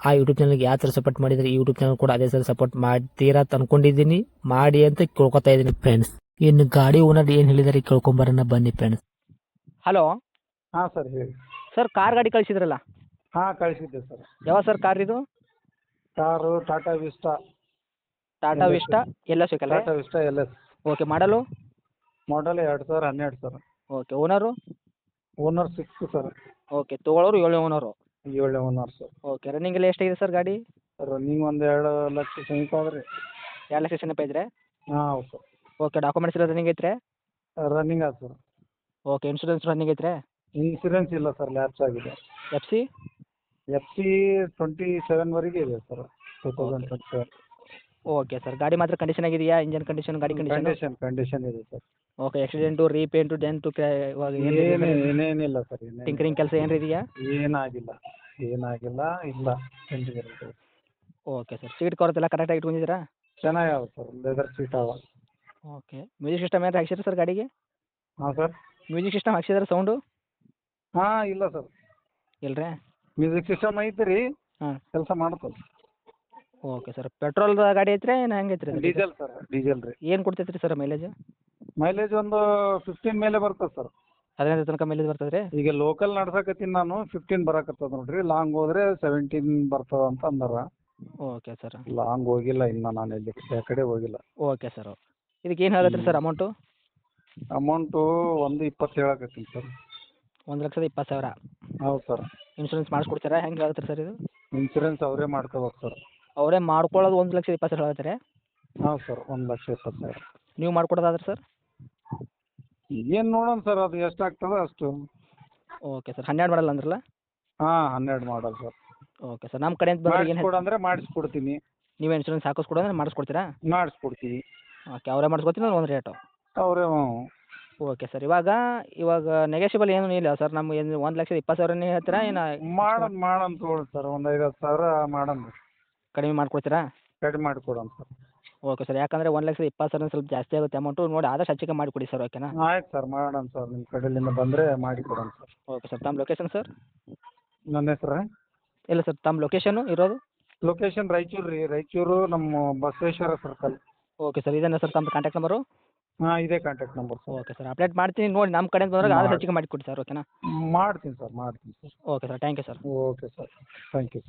ಆ ಯೂಟ್ಯೂಬ್ ಚಾನಲ್ಗೆ ಯಾವ ಥರ ಸಪೋರ್ಟ್ ಮಾಡಿದರೆ ಈ ಯೂಟ್ಯೂಬ್ ಚಾನಲ್ ಕೂಡ ಅದೇ ಥರ ಸಪೋರ್ಟ್ ಮಾಡ್ತೀರಾ ಅಂತ ಅನ್ಕೊಂಡಿದ್ದೀನಿ. ಮಾಡಿ ಅಂತ ಕೇಳ್ಕೊತಾ ಇದ್ದೀನಿ ಫ್ರೆಂಡ್ಸ್ ಇನ್ನು ಗಾಡಿ ಓನರ್ ಏನು ಹೇಳಿದಾರೆ ಕೇಳ್ಕೊಂಬರೋಣ ಬನ್ನಿ ಫ್ರೆಂಡ್ಸ್ ಹಲೋ ಹಾಂ ಸರ್ ಹೇಳಿ. ಸರ್ ಕಾರ್ ಗಾಡಿ ಕಳಿಸಿದ್ರಲ್ಲ? ಹಾಂ ಕಳಿಸಿದ್ದೆ ಸರ್. ಯಾವ ಸರ್ ಕಾರ್ ಇದು? Car Tata Vista Tata Vista ಎಲ್ಲ ಸಿಕ್ಕಲ್ಲ ಟಾಟಾ ವಿಸ್ಟಾ ಎಲ್ಲ ಎಸ್ ಓಕೆ ಮಾಡಲು ಮಾಡಲ್ ಎರಡು ಸಾವಿರ ಹನ್ನೆರಡು sir. Okay owner owner six sir. Okay ತೊಗೊಳೋರು ಏಳು ಓನರು ಏಳನೇ ಓನರ್ ಸರ್ ಓಕೆ ರನ್ನಿಂಗ್ ಎಲ್ಲ ಎಷ್ಟಾಗಿದೆ ಸರ್ ಗಾಡಿ? ರನ್ನಿಂಗ್ ಒಂದು ಎರಡು ಲಕ್ಷ ಸಮೀಪ ಆದ್ರಿ. ಎರಡು ಲಕ್ಷ ಸಮೀಪ ಇದ್ರೆ? ಹಾಂ ಹೌದು ಸರ್ ಓಕೆ ಡಾಕ್ಯುಮೆಂಟ್ಸ್ ಎಲ್ಲ ರನ್ನಿಂಗ್ ಐತ್ರೆ ರನ್ನಿಂಗ್ ಆಯ್ತು ಸರ್ ಓಕೆ ಇನ್ಶೂರೆನ್ಸ್ ರನ್ನಿಂಗ್ ಐತ್ರೆ ಇನ್ಶೂರೆನ್ಸ್ ಇಲ್ಲ ಸರ್ ಲ್ಯಾಪ್ಸ್ ಆಗಿದೆ. F C F C twenty ಸೆವೆನ್ವರೆಗೆ ಇದೆ sir two thousand twenty seven okay sir ಗಾಡಿ ಮಾತ್ರ ಕಂಡೀಷನ್ ಆಗಿದೆಯಾ? ಇಂಜನ್ ಕಂಡೀಷನ್ ಗಾಡಿ ಕಂಡೀಷನ್ ಕಂಡೀಷನ್ ಕಂಡೀಷನ್ ಇದೆ sir okay accident repaint dent ಏನೇನಿಲ್ಲ sir tinkering ಕೆಲಸ ಏನಾರ ಇದೆಯಾ? ಏನಾಗಿಲ್ಲ. ಏನಾಗಿಲ್ಲ ಇಲ್ಲ ಓಕೆ ಸರ್ ಸೀಟ್ ಕವರ್ಸ್ ಎಲ್ಲ ಕರೆಕ್ಟಾಗಿ ಇಟ್ಕೊಂಡಿದ್ದೀರಾ? ಚೆನ್ನಾಗವ ಸರ್ ಲೆದರ್ ಸೀಟ್ ಅವ ಓಕೆ ಮ್ಯೂಸಿಕ್ ಸಿಸ್ಟಮ್ ಏನಾರು ಹಾಕ್ಸಿದ್ರೆ ಸರ್ ಗಾಡಿಗೆ? ಹಾಂ ಸರ್ ಮ್ಯೂಸಿಕ್ ಸಿಸ್ಟಮ್ ಹಾಕ್ಸಿದ್ರೆ ಸೌಂಡು ಹಾಂ ಇಲ್ಲ ಸರ್ ಇಲ್ರಿ? ಮ್ಯೂಸಿಕ್ ಸಿಸ್ಟಮ್ ಐತಿ ರೀ ಹಾಂ. ಕೆಲಸ ಮಾಡ್ತದೆ ಓಕೆ ಸರ್ ಪೆಟ್ರೋಲ್ದ ಗಾಡಿ ಐತ್ರಿ ಏನು ಹೆಂಗೆ ಐತ್ರಿ ಡೀಸೆಲ್ ಸರ್ ಡೀಸೆಲ್ ರೀ. ಏನು ಕೊಡ್ತೈತ್ರಿ ಸರ್ ಮೈಲೇಜ್ ಮೈಲೇಜ್ ಒಂದು ಫಿಫ್ಟೀನ್ ಮೇಲೆ ಬರ್ತದೆ ಸರ್ ಹದಿನೈದು ತನಕ ಮೇಲೆ ಬರ್ತದೆ ರೀ ಈಗ ಲೋಕಲ್ ನಡ್ಸಕತ್ತೀನಿ ನಾನು ಫಿಫ್ಟೀನ್ ಬರಕತ್ತದ ನೋಡ್ರಿ. ಲಾಂಗ್ ಹೋದ್ರೆ ಸೆವೆಂಟೀನ್ ಬರ್ತದ ಅಂತ ಅಂದಾರ. ಓಕೆ ಸರ್ ಲಾಂಗ್ ಹೋಗಿಲ್ಲ ಇನ್ನು ನಾನು ಎಲ್ಲಿ ಆ ಕಡೆ ಹೋಗಿಲ್ಲ. ಓಕೆ ಸರ್ ಇದಕ್ಕೆ ಏನು ಹೇಳತ್ರಿ ಸರ್ ಅಮೌಂಟು ಅಮೌಂಟು ಒಂದು ಇಪ್ಪತ್ತು ಹೇಳಕತ್ತೀನಿ ಸರ್ ಒಂದು ಲಕ್ಷದ ಇಪ್ಪತ್ತು ಸಾವಿರ. ಹೌದು ಸರ್ ಇನ್ಶೂರೆನ್ಸ್ ಮಾಡಿಸ್ಕೊಡ್ತೀರಾ? ಹೆಂಗೆ ಹೇಳತ್ರಿ ಸರ್ ಇದು? ಇನ್ಶೂರೆನ್ಸ್ ಅವರೇ ಮಾಡ್ಕೋಬೇಕು ಸರ್ ಅವರೇ ಮಾಡ್ಕೊಳ್ಳೋದು ಒಂದು ಲಕ್ಷದ ಇಪ್ಪತ್ತು ಸಾವಿರ ಹೇಳತ್ತೀರಿ? ಹೌದು ಸರ್ ಒಂದು ಲಕ್ಷ ಇಪ್ಪತ್ತು ಸಾವಿರ. ನೀವು ಮಾಡ್ಕೊಡೋದಾದ್ರೆ ಸರ್ ಏನು ನೋಡೋಣ ಸರ್ ಅದು ಎಷ್ಟಾಗ್ತದೆ ಅಷ್ಟು. ಓಕೆ ಸರ್ ಹನ್ನೆರಡು ಮಾಡಲ್ಲ ಅಂದ್ರಲ್ಲ? ಹಾಂ ಹನ್ನೆರಡು ಮಾಡಲ್ ಸರ್. ಓಕೆ ಸರ್ ನಮ್ಮ ಕಡೆಯಿಂದ ಬಂದ್ರೆ ಏನು ಮಾಡಿಸ್ಕೊಡು ಅಂದರೆ ಮಾಡಿಸ್ಕೊಡ್ತೀನಿ. ನೀವು ಇನ್ಶೂರೆನ್ಸ್ ಹಾಕಿಸ್ಕೊಡೋದ್ರೆ ಮಾಡಿಸ್ಕೊಡ್ತೀರಾ? ಮಾಡಿಸ್ಕೊಡ್ತೀವಿ. ಓಕೆ ಅವರೇ ಮಾಡಿಸ್ಕೊಡ್ತೀನಿ ಒಂದು ರೇಟು? ಅವರೇ ಓಕೆ ಸರ್ ಇವಾಗ ಇವಾಗ ನೆಗೆಷಿಬಲ್ ಏನೂ ಇಲ್ಲ ಸರ್ ನಮ್ಗೆ ಏನು ಒಂದು ಲಕ್ಷದ ಇಪ್ಪತ್ತು ಸಾವಿರನೇ ಹೇಳ್ತೀರಾ ಏನು ಮಾಡೋಣ ಮಾಡೋಣ ತೊಗೊಳಿ ಸರ್ ಒಂದು ಐವತ್ತು ಸಾವಿರ ಮಾಡೋಣ. ಕಡಿಮೆ ಮಾಡ್ಕೊಡ್ತೀರಾ? ಕಡಿಮೆ ಮಾಡಿಕೊಡೋಣ ಸರ್. ಓಕೆ ಸರ್ ಯಾಕಂದ್ರೆ ಒಂದು ಲಕ್ಷದ ಇಪ್ಪತ್ತು ಸಾವಿರ ಸ್ವಲ್ಪ ಜಾಸ್ತಿ ಆಗುತ್ತೆ ಅಮೌಂಟು ನೋಡಿ ಆದಷ್ಟು ಹೆಚ್ಚಿಗೆ ಮಾಡಿಕೊಡಿ ಸರ್ ಓಕೆನಾ ಆಯ್ತು ಸರ್ ಮಾಡೋಣ ಸರ್ ನಿಮ್ಮ ಕಡೆಯಿಂದ ಬಂದರೆ ಮಾಡಿ ಕೊಡೋಣ ಸರ್ ಓಕೆ ಸರ್ ತಮ್ಮ ಲೊಕೇಶನ್ ಸರ್ ನನ್ನ ಹೆಸ್ರು ಇಲ್ಲ ಸರ್ ತಮ್ಮ ಲೊಕೇಶನ್ ಇರೋದು? ಲೊಕೇಶನ್ ರಾಯಚೂರು ರೀ. ರಾಯಚೂರು ನಮ್ಮ ಬಸವೇಶ್ವರ ಸರ್ಕಲ್ ಓಕೆ ಸರ್ ಇದೇನಾ ಸರ್ ತಮ್ಮ ಕಾಂಟ್ಯಾಕ್ಟ್ ನಂಬರು ಹಾಂ ಇದೇ contact number sir okay sir update ಮಾಡ್ತೀನಿ. ನೋಡಿ ನಮ್ಮ ಕಡೆಯಿಂದ ಬಂದಾಗ ಆದಷ್ಟು ಮಾಡಿ. ಹೆಚ್ಚಿಗೆ ಮಾಡಿಕೊಡಿ ಸರ್ ಓಕೆನಾ ಮಾಡ್ತೀನಿ ಸರ್ ಮಾಡ್ತೀನಿ sir okay sir thank you sir okay sir thank you